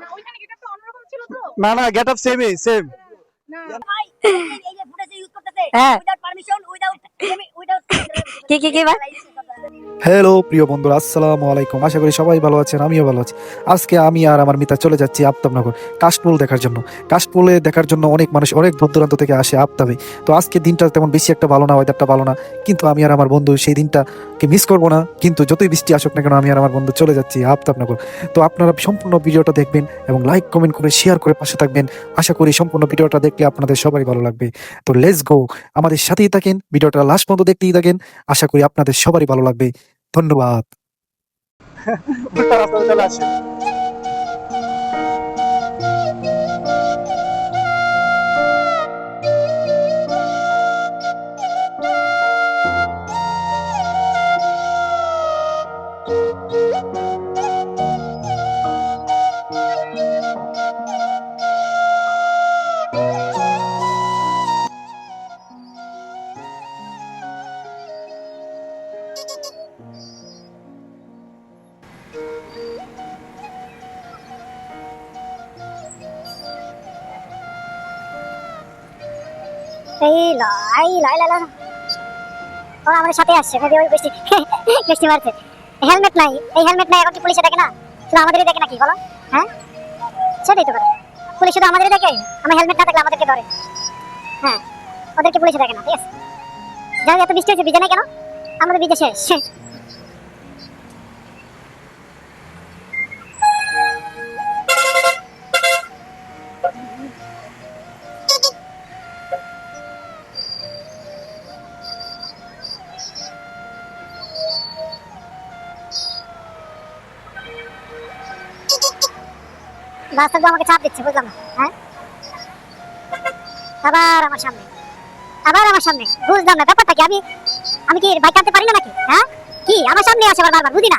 না ওইখানে গেটআপ তো অন্যরকম ছিল তো। না না গেট আপ সেমই সেম না। এই যে ফুটেজ ইউজ করতেছে হ্যাঁ। উইদাউট পারমিশন উইদাউট উইদাউট কি কি কি বা হ্যালো প্রিয় বন্ধুরা আসসালামু আলাইকুম। আশা করি সবাই ভালো আছেন আমিও ভালো আছি। আজকে আমি আর আমার মিতা চলে যাচ্ছি আফতাবনগর কাশফুল দেখার জন্য। কাশফুলে দেখার জন্য অনেক মানুষ অনেক দূর দূরান্ত থেকে আসে আফতাবে। তো আজকে দিনটা তেমন বেশি একটা ভালো না ওয়েদারটা ভালো না। কিন্তু আমি আর আমার বন্ধু সেই দিনটাকে মিস করব না। কিন্তু যতই বৃষ্টি আসুক না কেন, আমি আর আমার বন্ধু চলে যাচ্ছি আফতাবনগর। তো আপনারা সম্পূর্ণ ভিডিওটা দেখবেন এবং লাইক কমেন্ট করে শেয়ার করে পাশে থাকবেন। আশা করি সম্পূর্ণ ভিডিওটা দেখলে আপনাদের সবারই ভালো লাগবে। তো লেস গো আমাদের সাথেই থাকেন। ভিডিওটা লাস্ট পর্যন্ত দেখতেই থাকেন। আশা করি আপনাদের সবারই ভালো লাগবে। ধন্যবাদ। এই লাই লাই লাই এই ল ল। ও আমাদের সাথে আসছে। ওই বৃষ্টি বৃষ্টি মারছে। হেলমেট নাই, এই হেলমেট নাই, এখন কি পুলিশে দেখে না? শুধু আমাদেরই দেখে নাকি, বলো? হ্যাঁ? সেটাই তো কথা। পুলিশ শুধু আমাদেরই দেখে। আমার হেলমেট না থাকলে আমাদেরকে ধরে। হ্যাঁ ওদেরকে পুলিশে দেখে না, ঠিক আছে? যাই এত বৃষ্টি হয়েছে, ভিজে নাই কেন? আমাদের ভিজে শেষ। রাস্তাগুলো আমাকে চাপ দিচ্ছে, বুঝলাম না হ্যাঁ? আবার আমার সামনে, আবার আমার সামনে, বুঝলাম না, ব্যাপারটা কি? আমি আমি কি বাইক আনতে পারি না নাকি? হ্যাঁ? কি? আমার সামনে আসে আবার বারবার, বুঝি না?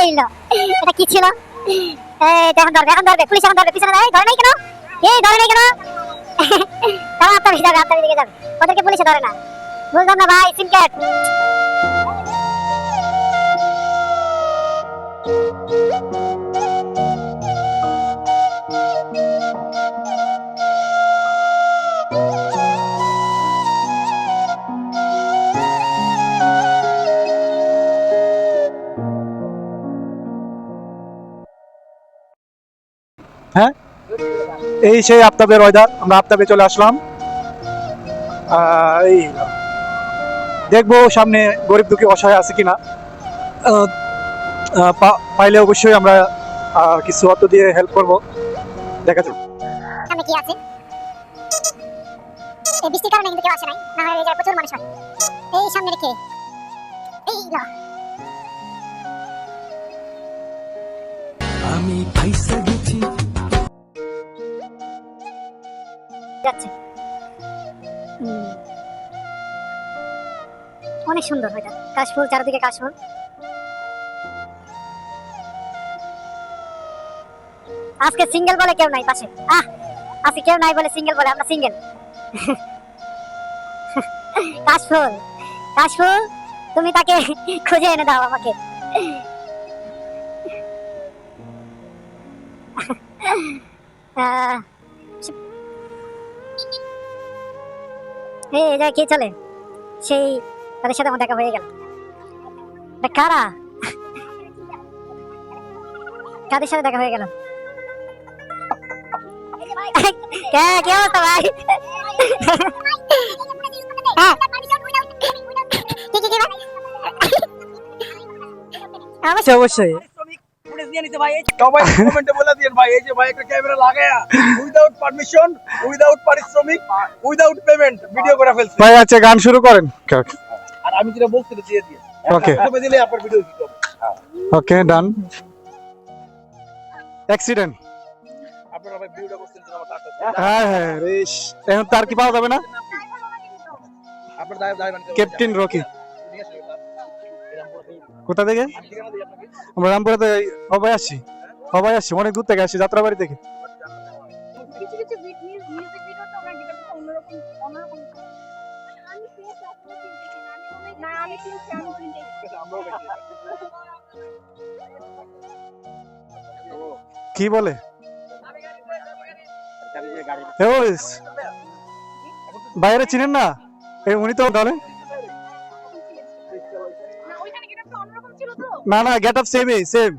এই লো, এটা কি ছিল? এই এখন ধরবে এখন ধরবে, পুলিশ এখন ধরবে, পিছনে এই ধরে নাই কেন? এই ধরে নাই কেন? তারা আত্মা যাবে, আত্মা দিকে যাবে। ওদেরকে পুলিশে ধরে না। বুঝলাম না ভাই সিনকেট এই সেই আফতাবের ওয়েদার আমরা আফতাবে চলে আসলাম। এই দেখব সামনে গরিব দুঃখী অসহায় আছে কিনা। পাইলে অবশ্যই আমরা কিছু অর্থ দিয়ে হেল্প করব। দেখা যাক। সামনে কি আছে? এই বৃষ্টির কারণে কিন্তু কেউ আসে নাই না হলে প্রচুর মানুষ হয়। এই সামনে রেখে এই ল। আমি ফাইসা গেছি যাচ্ছে। অনেক সুন্দর ওইটা কাশফুল চারিদিকে কাশফুল। আজকে সিঙ্গেল বলে কেউ নাই পাশে। আহ আজকে কেউ নাই বলে সিঙ্গেল বলে আমরা সিঙ্গেল। কাশফুল কাশফুল তুমি তাকে খুঁজে এনে দাও আমাকে। আহ, এই এই কে চলে? সেই তাদের সাথে আমার দেখা হয়ে গেল। কারা? কাদের সাথে দেখা হয়ে গেল? কে কে অবস্থা ভাই? হ্যাঁ। কি, কি, কি ভাই? অবশ্যই অবশ্যই সবাই কমেন্টে বলে দিন ভাই এই যে ভাই একটা ক্যামেরা লাগায়া। উইদাউট পারমিশন উইদাউট পারিশ্রমিক উইদাউট পেমেন্ট ভিডিও করে ফেলছে। ভাই আচ্ছা গান শুরু করেন। আর আমি যেটা দিয়ে দিয়ে দিলে আপনার ভিডিও ওকে ডান অ্যাক্সিডেন্ট আপনারা ভাই ভিডিওটা করছেন যে আমার টাকা হ্যাঁ হ্যাঁ রেশ। এখন তার কি পাওয়া যাবে না? আপনার দায় দায় ক্যাপ্টেন রকি কোথা থেকে। আমরা রামপুরাতে সবাই আসছি সবাই আসছি অনেক দূর থেকে আসছি যাত্রাবাড়ি থেকে। কি বলে? বাইরে চিনেন না? এই উনি তো তাহলে না না গেট আপ সেমই সেম